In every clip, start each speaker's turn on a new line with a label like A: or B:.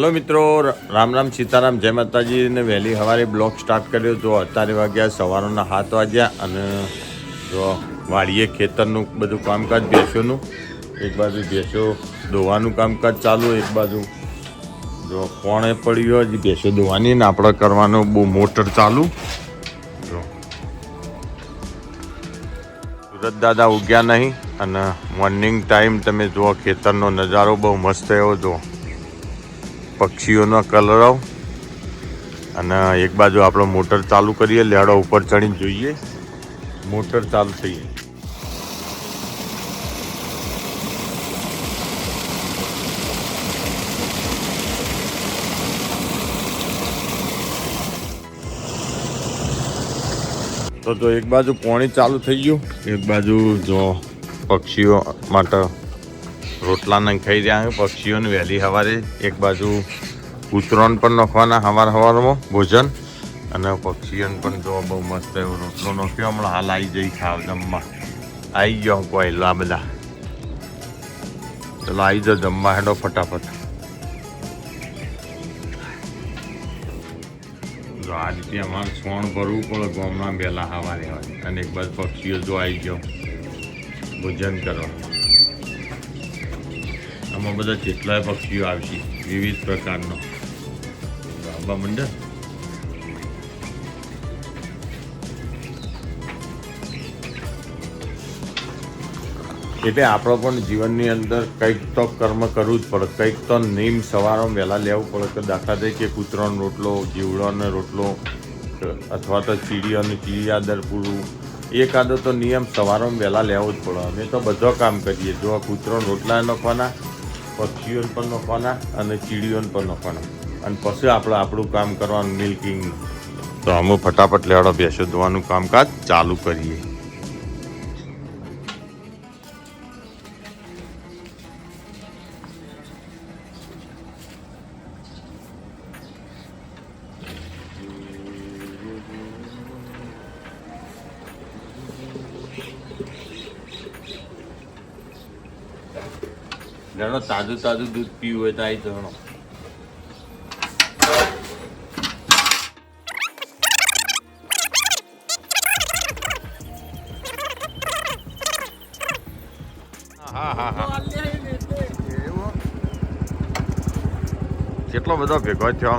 A: Hello મિત્રો રામ રામ સીતારામ, જય માતાજીને વહેલી સવારે બ્લોગ સ્ટાર્ટ કર્યો. તો અત્યારે વાગ્યા સવારના સાત વાગ્યા અને જો વાડીએ ખેતરનું બધું કામકાજ, ભેંસોનું, એક બાજુ ભેંસો દોવાનું કામકાજ ચાલુ, એક બાજુ જો કોણે પડ્યો હજી ભેંસો દોવાની ને આપણે કરવાનું બહુ મોટર ચાલુ. જો. સુરત દાદા ઉગ્યા નહીં અને મોર્નિંગ ટાઈમ તમે જુઓ, ખેતરનો નજારો બહુ મસ્ત એવો જુઓ. પક્ષીઓનો કલરવ અને એક બાજુ આપણે મોટર ચાલુ કરીએ, લેડો ઉપર ચડીને જોઈએ. મોટર ચાલુ થઈએ તો જો એક બાજુ પાણી ચાલુ થઈ ગયું, એક બાજુ જો પક્ષીઓ માટે રોટલા નંખાઈ ખાઈ રહ્યા પક્ષીઓને વહેલી સવારે એક બાજુ ઉત્તરાયણ પણ નાખવાના સવાર સવારમાં ભોજન. અને પક્ષીઓને પણ જો બહુ મસ્ત એવો રોટલો નાખ્યો. હમણાં હાલ આવી જઈ ખાવ જમવા. આવી ગયો કોઈલો આ બધા. ચલો આવી જાઓ જમવા હેડો ફટાફટ. જો આ રીતે અમારે સોણ ભરવું પડે ગામના વહેલા સવારે. હોય અને એક બાજુ પક્ષીઓ જો આવી ગયો. ભોજન કરવા. આમાં બધા જેટલાય પક્ષીઓ આવશે, વિવિધ પ્રકારનો. આબા મંડળ. એટલે આપણો પણ જીવનની અંદર કંઈક તો કર્મ કરવું જ પડે, કંઈક તો નિયમ સવારો વહેલા લેવું પડે કે દાખલા તરીકે કૂતરાનો રોટલો, જીવડાનો રોટલો, અથવા તો ચીડીઓને ચીડિયાદર પૂરું. એકાદો તો નિયમ સવારમાં વહેલા લેવો જ પડે. અમે તો બધો કામ કરીએ. જો આ કૂતરાનો રોટલા નાખવાના પક્ષીઓને પણ નાખવાના અને ચીડીઓને પણ નાખવાના અને પછી આપણે આપણું કામ કરવાનું મિલ્કિંગ તો અમે ફટાફટ લેવાડો બેસો ધોવાનું કામકાજ ચાલુ કરીએ. તાજું તાજું દૂધ પીવું હોય તો આવી જણો હા હા હા. કેટલો બધો ભેગો થયો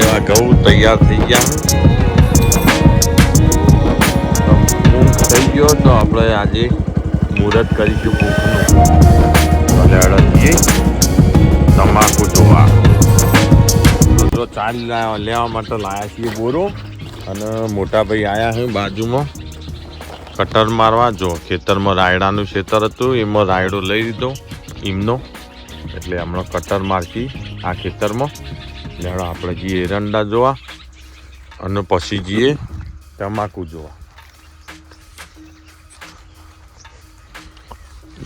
A: એવા ઘઉં તૈયાર થઈ ગયા તો થઈ ગયો તો આપણે આજે મુહૂર્ત કરીશું ફૂંકનું અને અડદીએ તમાકુ જોવા. તો ચાલ લેવા માટે લાયા છીએ બોરો. અને મોટા ભાઈ આવ્યા છે બાજુમાં. કટર મારવા. જો, ખેતરમાં રાયડાનું ખેતર હતું, એમાં રાયડો લઈ લીધો, એમનો. એટલે હમણાં કટર મારતી આ ખેતરમાં. લેડો આપણે જઈએ એરંડા જોવા અને પછી જઈએ તમાકુ જોવા.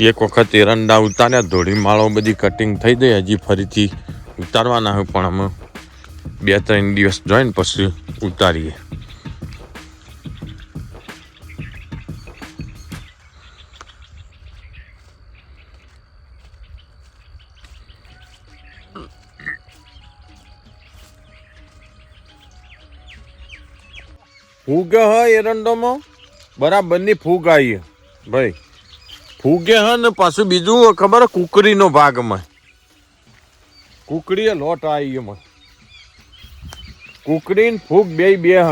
A: એક વખત એરંડા ઉતાર્યા ધોળી માળો બધી કટિંગ થઈ ગઈ, હજી ફરીથી ઉતારવાના હોય પણ અમે બે ત્રણ દિવસ જોઈને પછી ઉતારીએ. ફૂગ હ એરંડોમાં બરાબરની ફૂગ આવી ભાઈ, ફૂગે હ ને પાછું બીજું ખબર? કુકરીનો ભાગમાં. કુકડીએ લોટ આવી એમાં. કુકરી ને ફૂગ બે બે હ.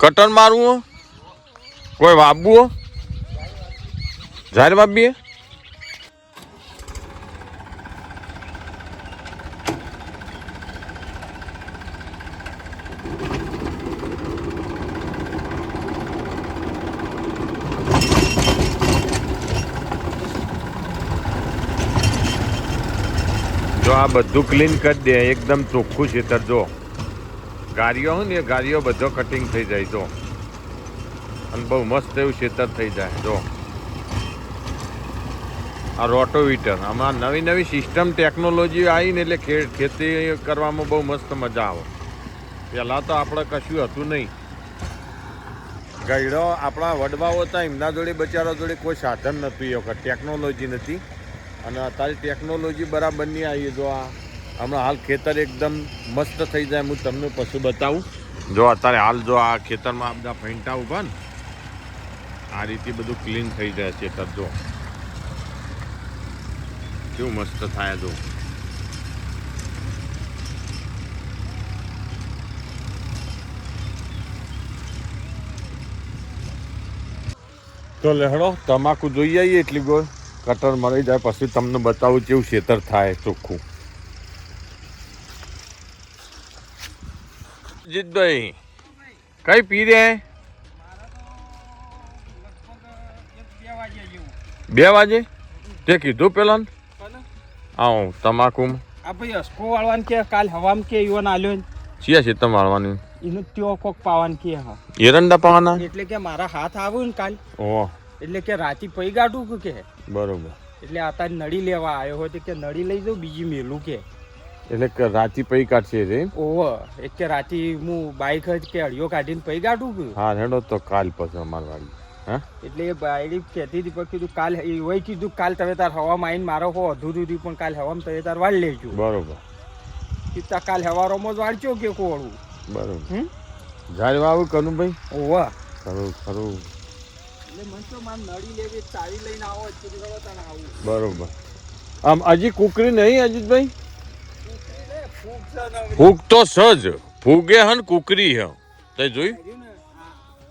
A: કટન મારવું? કોઈ વાબવું જાહેર વાબીએ? જો આ બધું ક્લીન કરી દે, એકદમ ચોખ્ખું છે તર જો. ગારીઓ હોય ને, એ ગારીઓ બધો કટિંગ થઈ જાય, જો. અને બહુ મસ્ત એવું શેતર થઈ જાય, જો. આ રોટોવીટર, આમાં નવી નવી સિસ્ટમ ટેકનોલોજી આવી ને એટલે ખેતી કરવામાં બહુ મસ્ત મજા આવે. પહેલાં તો આપણે કશું હતું નહીં. ગયડો આપણા વડવાઓ હતા, એમના જોડે બચારા જોડે કોઈ સાધન નહોતું એ વખત. ટેકનોલોજી નથી. અને અત્યારે ટેકનોલોજી બરાબરની આવી જો આ હમણાં હાલ ખેતર એકદમ મસ્ત થઈ જાય, હું તમને પશુ બતાવું. જો અત્યારે હાલ જો આ ખેતરમાં આ બધા ફેંટા ઊભા ને, આ રીતે બધું ક્લીન થઈ જાય ખેતર, જો. કેવું મસ્ત થાય જો. તો લહેડો તમાકુ જોઈ આવીએ એટલી ગોળ. કટર મળી જાય પછી તમને બતાવું કેવું ખેતર થાય ચોખ્ખું. જીતભાઈ કઈ પી રે બે વાગે? તે કીધું પેલા આવું તમાકુ
B: આ ભાઈ અસકો વાળવાન કે કાલ હવામ કે યુવાન આલ્યો
A: છીએ છે વાળવાની?
B: એનું ત્યો કોક પાવાન કે હા.
A: એરંડા પાવાના?
B: એટલે કે મારા હાથ આવ્યો ને કાલ.
A: ઓહ.
B: એટલે કે રાતી પૈ ગાડું કે
A: બરોબર.
B: એટલે આતા નડી લેવા આવ્યો હોય તો કે નળી લઈ જાઉં બીજી મેલું કે
A: એટલે કે રાતી પૈ કાઢશે રે?
B: ઓવ એક કે રાતી હું બાઈક જ કે અડિયો કાઢીને પૈ ગાડું કે.
A: હા હેડો તો કાલ પછી અમાર વાળી હા?
B: એટલે એ બાયડી કહેતી હતી પણ કીધું કાલ એ હોય કીધું કાલ તમે તાર હવામાં આવીને મારો હો અધૂરું પણ કાલ હવામાં તમે તાર વાળ લેજો.
A: બરોબર.
B: કીધા કાલ હવારોમાં જ વાળજો કે કોળું.
A: બરોબર.
B: હમ?
A: જ્યારે વાવું કનું ભાઈ
B: ઓવ.
A: ખરું ખરું.
B: એટલે મને તો માર નળી લેવી ચાવી લઈને આવો જ તને આવું.
A: બરોબર. આમ હજી કુકરી નહીં અજીતભાઈ?
B: ફૂગ
A: ફૂગ તો સજ ફૂગે હન કુકરી હ. તે જોઈ
B: આ-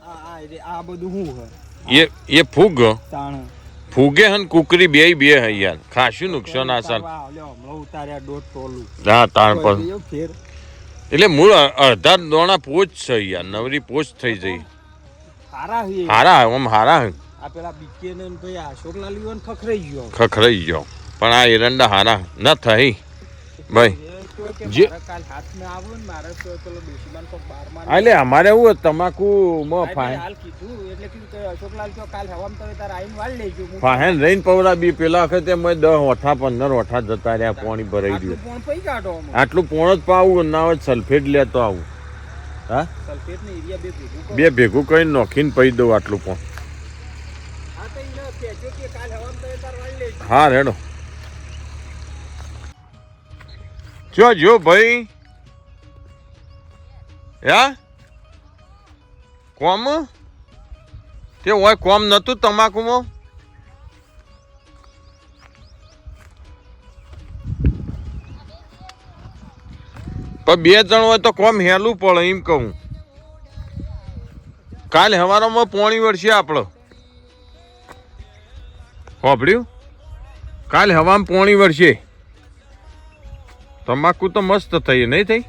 B: આ- આ રે- આ બધું હું
A: એ એ ફૂગ ફૂગે હન કુકરી બે બે હે યાર. ખાસું નુકસાન
B: આસાન
A: હા તાણ પર એટલે મૂળ અડધા દોણા પોચ છે યાર નવરી પોચ થઈ જઈ.
B: હારા
A: હારા આમ હારા હે.
B: આ પેલા બીકે ને ભાઈ અશોકલાલ ખખરાઈ ગયો.
A: ખખરાઈ ગયો. પણ આ એરંડા હારા ન થઈ. ભાઈ એટલે અમારે એવું તમાકુ ફાહેન રહીને પવરા બી પેલા વખતે મેં દસ ઓઠા પંદર ઓઠા જતા રહ્યા પાણી ભરાઈ ગયું.
B: પૈ અમે.
A: આટલું પોણ જ પાવું ના હોય સલ્ફેટ લેતો આવું. હા?
B: બે ભેગું કરો.
A: કરીને નોખીને પઈ દઉં આટલું પણ.
B: હા
A: રેડો. જો જો ભાઈ. યા? કોમ? તે હોય કોમ નતું તમાકુમાં? પણ બે જણ હોય તો કોમ હેલું પડે એમ કહું. કાલ હવારોમાં પોણી વળશે આપણો હોભળ્યું? કાલ હવામાં પોણી વળશે. તમાકુ તો મસ્ત થઈ, નહીં થઈ?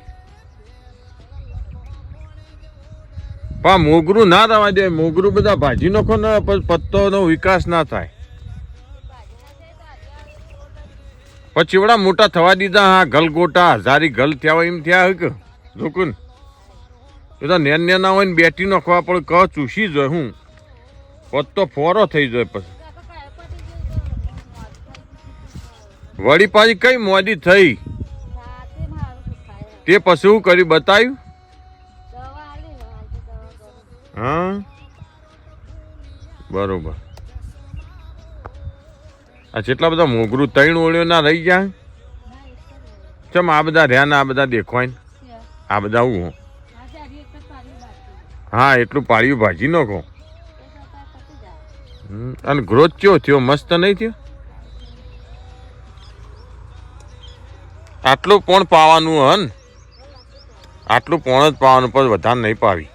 A: પા, મોગરું ના રવા દે, મોગરું બધા ભાજી નાખો ને પત્તોનો વિકાસ ના થાય. પછી વડા મોટા થવા દીધા, હા, ગલગોટા, હજારી ગલ થયા હોય એમ થયા હોય કે જોકુન, બધા નેન નેના હોય ને બેટી નાખવા પણ ક ચૂસી જાય, હું. પત્તો ફોરો થઈ જાય પછી. વળી પાછી કઈ મોદી થઈ? તે પછી શું કર્યું બતાવ્યું હા? બરોબર. આ જેટલા બધા મોગરું તૈણ ઓળ્યો ના રહી ગયા? ચમ આ બધા રહ્યા આ બધા દેખવાય આ બધા હું હા? એટલું પાળ્યું ભાજી નાખો અને ગ્રોથ ચો થયો? મસ્ત નહીં થયો? આટલું પણ પાવાનું હન? આટલું પોણ જ પાવાનું પણ વધારે નહીં પાવી.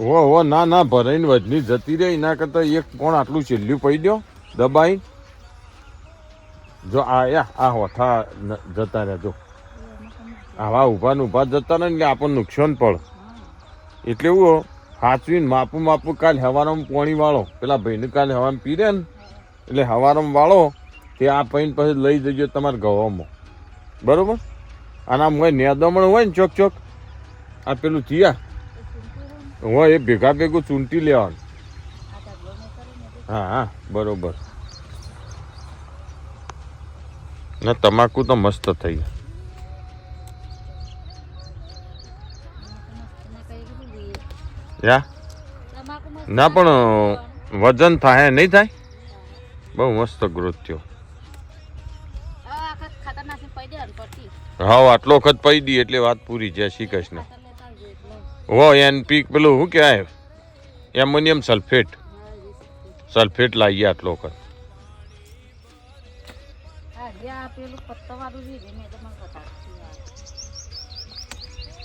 A: ઓ ઓ ના ના, ભરાઈને વધની જતી રહી, એના કરતા એક કોણ આટલું છેલ્લું પડી દો દબાઈ. જો, આ, યા, આ હોથા જતા રહ્યા જો. આવા ઊભા ને ઊભા જતા રહે એટલે આપણને નુકસાન પડે. એટલે એવું હાચવીને માપું માપું કાલ હવારમાં પોણી વાળો. પેલા ભાઈને કાલે હવામાં પીરે ને, એટલે હવારમાં વાળો, તે આ પૈન પછી લઈ જજો તમારા ગવામાં. બરોબર? અને આમ હોય નેદમણ હોય ને ચોક ચોક, આ પેલું થયા હોય એ ભેગા ભેગું ચૂંટી લેવાનું. હા હા, બરોબર. ના તમાકુ તો મસ્ત થઈ યા? ના, પણ વજન થાય નહીં થાય? બહુ મસ્ત ગ્રોથ થયો. હા આટલો વખત પડી દી એટલે વાત પૂરી. જય શ્રી કૃષ્ણ. હો એન પીક પેલું શું કહેવાય? Ammonium sulphate. સલ્ફેટ લાવીએ આટલો વખત.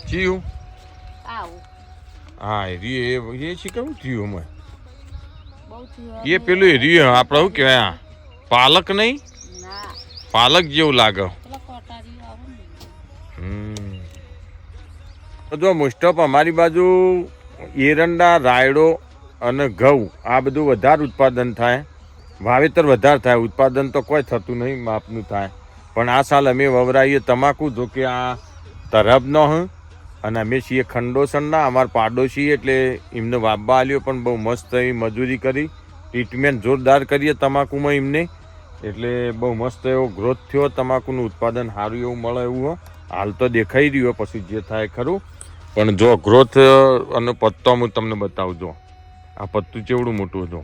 A: ચીયું હા એ રી એ એ થયું અમે એ પેલું એ રી આપણે શું કહેવાય? આ પાલક નહીં? પાલક જેવું લાગે. જો ઓફ અમારી બાજુ એરંડા, રાયડો અને ઘઉં, આ બધું વધારે ઉત્પાદન થાય. વાવેતર વધારે થાય. ઉત્પાદન તો કોઈ થતું નહીં, માપનું થાય. પણ આ સાલ અમે વવરાઈએ તમાકુ, જો કે આ તરબનો હ. અને અમે છીએ ખંડોસણના, અમારા પાડોશી એટલે એમને વાપવા આલ્યો, પણ બહુ મસ્ત એવી મજૂરી કરી. ટ્રીટમેન્ટ જોરદાર કરીએ તમાકુમાં એમને. એટલે બહુ મસ્ત એવો ગ્રોથ થયો. તમાકુનું ઉત્પાદન સારું એવું મળે એવું. હાલ તો દેખાઈ રહ્યો પછી જે થાય ખરું. પણ જો ગ્રોથ અને પત્તો હું તમને બતાવું, જો. આ પત્તું ચેવડું મોટું જો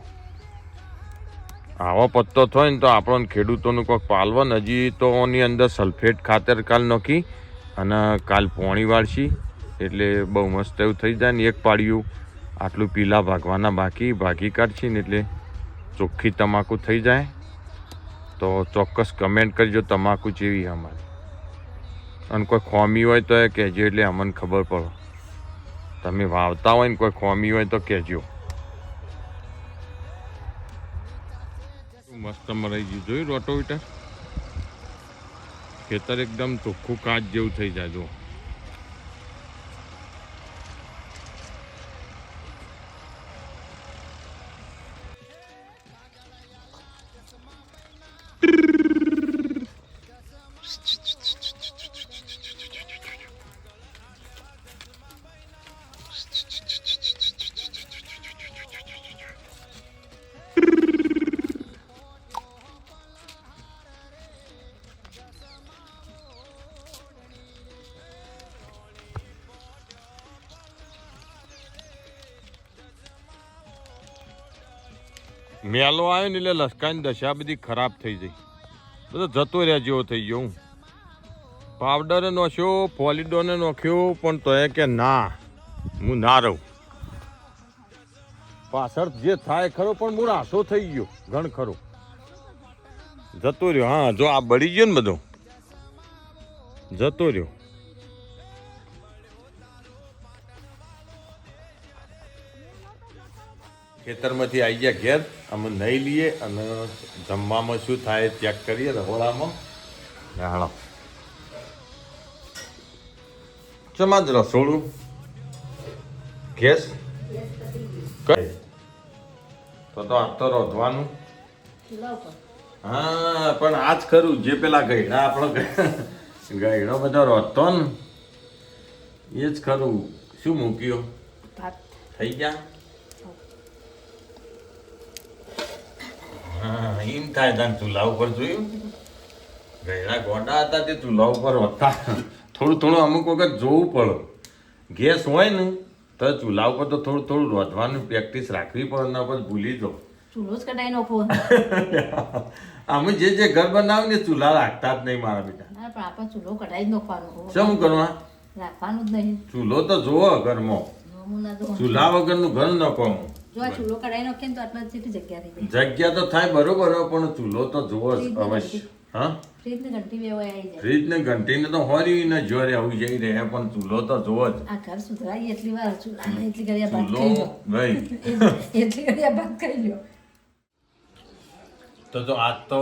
A: આવો પત્તો થાય ને તો આપણને ખેડૂતોનું કોઈક પાલવન, હજી તો એની અંદર સલ્ફેટ ખાતર કાલ નાખી અને કાલ પોણી વાળશી. એટલે બહુ મસ્ત એવું થઈ જાય ને એક પાડ્યું આટલું પીલા ભાગવાના બાકી, ભાગી કાઢશી ને એટલે ચોખ્ખી તમાકુ થઈ જાય. તો ચોક્કસ કમેન્ટ કરજો તમાકુ જેવી અમારી. અને કોઈ ખોમી હોય તો એ કહેજો એટલે અમને ખબર પડે. તમે વાવતા હોય ને કોઈ ખોમી હોય તો કહેજો. મસ્ત મરાઈ ગયું જોયું રોટોવીટર. ખેતર એકદમ ચોખ્ખું કાચ જેવું થઈ જાય જો મેલો આવ્યો ને એટલે લસકાની દશા બધી ખરાબ થઈ ગઈ બધો જતો રહ્યા જેવો થઈ ગયો હું. પાવડર નોખ્યો પોલિડોને નોખ્યો, પણ તો એ કે ના, હું ના રહું. પાછળ જે થાય ખરો, પણ હું રાસો થઈ ગયો, ઘણ ખરો. જતો રહ્યો, હા, જો આ બળી ગયો ને બધો. જતો રહ્યો. ખેતરમાંથી આવી ગયા ઘેર અમે નહીં લઈએ અને જમવામાં શું થાય ચેક કરીએ રહોળામાં હાલો ચમાજ રસોડું ગેસ? કઈ તો તો આ તો રોધવાનું. હા પણ આ જ ખરું જે પેલા ગયડા આપણો ગયડો બધો રોધતો ને એ જ ખરું. શું મૂક્યો? થઈ ગયા? હા એમ થાય તાન ચૂલા ઉપર જોયું ગયેલા ગોડા હતા તે ચૂલા ઉપર હતા થોડું થોડું અમુક વખત જોવું પડે. ગેસ હોય ને તો ચૂલા ઉપર તો થોડું થોડું રોધવાનું પ્રેક્ટિસ રાખવી પડે એના પર ભૂલી જાઓ
C: ચૂલો જ કટાઈ નાખો
A: અમે જે જે ઘર બનાવે ને ચૂલા રાખતા જ નહીં મારા બેટા.
C: પણ આપણે ચૂલો કઢાઈ જ નાખવાનો
A: શું કરવા?
C: રાખવાનું જ નહીં.
A: ચૂલો તો જોવો ઘરમાં. ચૂલા વગરનું ઘર ન કહું
C: જો આ ચૂલો કઢાઈ નાખીએ ને તો આટલા જેટલી જગ્યા થઈ જાય.
A: જગ્યા તો થાય બરોબર પણ ચૂલો તો જુઓ જ અવશ્ય હા?
C: ફ્રીજ ને ઘંટી વ્યવહાર આવી જાય.
A: ફ્રીજ ને ઘંટીને તો હોરી ને જોરે આવું જઈ રહે પણ ચૂલો તો જોવો જ.
C: આ ઘર સુધરાઈ એટલી વાર ચૂલા એટલી ઘડી આ ભાત લો.
A: ભાઈ
C: એટલી ઘડી આ ભાત લો.
A: તો તો આજ તો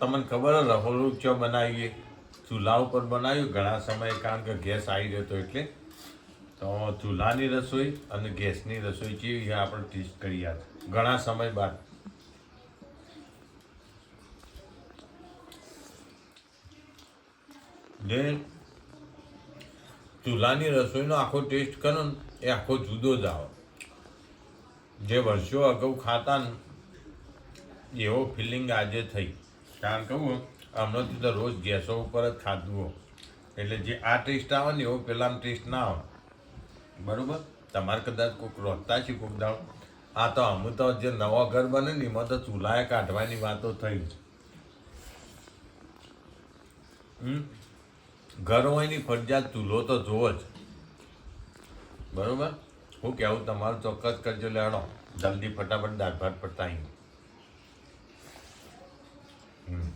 A: તમને ખબર હે રહોડું ચો બનાવીએ? ચૂલા ઉપર બનાવ્યું ઘણા સમય કારણ કે ગેસ આવી ગયો હતો એટલે. તો ચૂલાની રસોઈ અને ગેસની રસોઈ કેવી આપણે ટેસ્ટ કરી યાદ. ઘણા સમય બાદ. જે ચૂલાની રસોઈનો આખો ટેસ્ટ કરો ને, એ આખો જુદો જ આવે. જે વર્ષો અગાઉ ખાતા ને, એવો ફિલિંગ આજે થઈ. કારણ કહું હમણાંથી તો રોજ ગેસો ઉપર જ ખાધું એટલે જે આ ટેસ્ટ આવે ને, એવો પેલામાં ટેસ્ટ ના આવે બરોબર? તમારે કદાચ કોઈક રોતા છે કોઈક દાવ આ તો અમે તો જે નવા ઘર બને ને એમાં તો ચૂલાએ કાઢવાની વાતો થઈ. ઘર હોયની ફરજિયાત ચૂલો તો જોવો જ. બરોબર? હું કહેવું તમારું ચોક્કસ કરજો લેણો. જલ્દી ફટાફટ દાળ ભાત પડતા હમ.